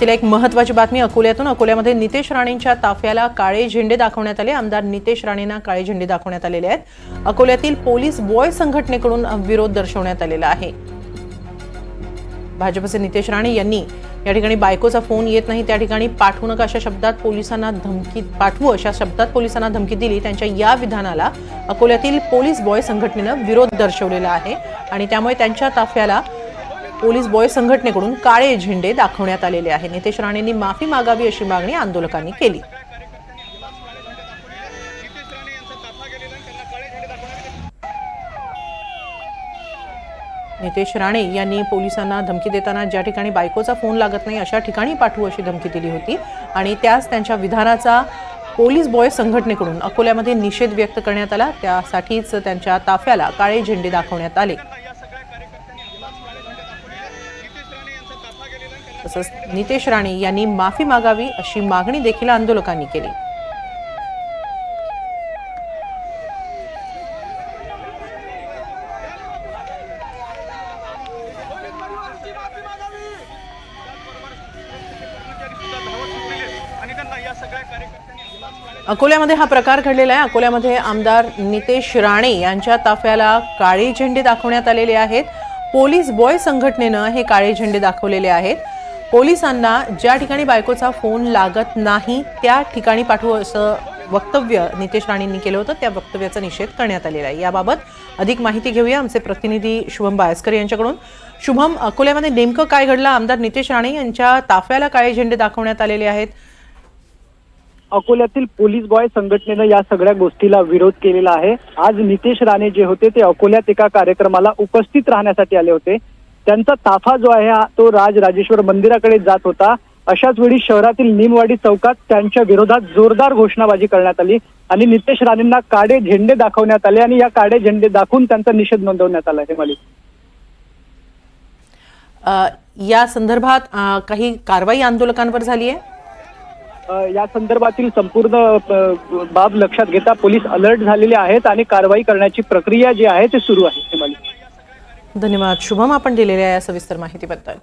तिला एक महत्वाची बातमी अकोल्यातून. अकोल्यामध्ये नितेश राणेंच्या ताफ्याला काळे झेंडे दाखवण्यात आले. आमदार नितेश राणेंना काळे झेंडे दाखवण्यात आलेले आहेत. अकोल्यातील पोलीस बॉय संघटनेकडून विरोध दर्शवण्यात आलेला आहे. भाजपचे नितेश राणे यांनी या ठिकाणी बायकोचा फोन येत नाही. त्या ठिकाणी पाठवू नका अशा शब्दात पोलिसांना धमकी पाठवू अशा शब्दात पोलिसांना धमकी दिली. त्यांच्या या विधानाला अकोल्यातील पोलीस बॉय संघटनेनं विरोध दर्शवलेला आहे. आणि त्यामुळे त्यांच्या ताफ्याला पोलीस बॉय संघटनेकडून काळे झेंडे दाखवण्यात आलेले आहे नितेश राणेंनी माफी मागावी अशी मागणी आंदोलकांनी केली. नितेश राणे यांनी पोलिसांना धमकी देताना ज्या ठिकाणी बायकोचा फोन लागत नाही अशा ठिकाणी पाठवू अशी धमकी दिली होती. आणि त्याच त्यांच्या विधानाचा पोलीस बॉय संघटनेकडून अकोल्यामध्ये निषेध व्यक्त करण्यात आला. त्यासाठीच त्यांच्या ताफ्याला काळे झेंडे दाखवण्यात आले. तसंच नितेश राणे यांनी माफी मागावी अशी मागणी देखील आंदोलकांनी केली. अकोल्यामध्ये हा प्रकार घडलेला आहे. अकोल्यामध्ये आमदार नितेश राणे यांच्या ताफ्याला काळे झेंडे दाखवण्यात आलेले आहेत. पोलीस बॉय संघटनेनं हे काळे झेंडे दाखवलेले आहेत. पोलिसांना ज्या ठिकाणी बायकोचा फोन लागत नाही त्या ठिकाणी पाठवू असं वक्तव्य नितेश राणेंनी केलं होतं. त्या वक्तव्याचा निषेध करण्यात आलेला आहे. याबाबत अधिक माहिती घेऊया आमचे प्रतिनिधी शुभम बायस्कर यांच्याकडून. शुभम अकोल्यामध्ये नेमकं काय घडलं? आमदार नितेश राणे यांच्या ताफ्याला काळे झेंडे दाखवण्यात आलेले आहेत. अकोल्यातील पोलीस बॉय संघटनेनं या सगळ्या गोष्टीला विरोध केलेला आहे. आज नितेश राणे जे होते ते अकोल्यात एका कार्यक्रमाला उपस्थित राहण्यासाठी आले होते. त्यांचा ताफा जो आहे हा तो राज राजेश्वर मंदिराकडे जात होता. अशाच वेळी शहरातील निमवाडी चौकात त्यांच्या विरोधात जोरदार घोषणाबाजी करण्यात आली आणि नितेश राणेंना काळे झेंडे दाखवण्यात आले आणि या काळे झेंडे दाखवून त्यांचा निषेध नोंदवण्यात आला हेमाली अ, या संदर्भात काही कारवाई आंदोलकांवर झाली आहे? या संदर्भातील संपूर्ण बाब लक्षात घेता पोलीस अलर्ट झालेले आहेत आणि कारवाई करण्याची प्रक्रिया जी आहे ती सुरू आहे. धन्यवाद. शुभम आपण दिलेल्या या सविस्तर माहितीबद्दल.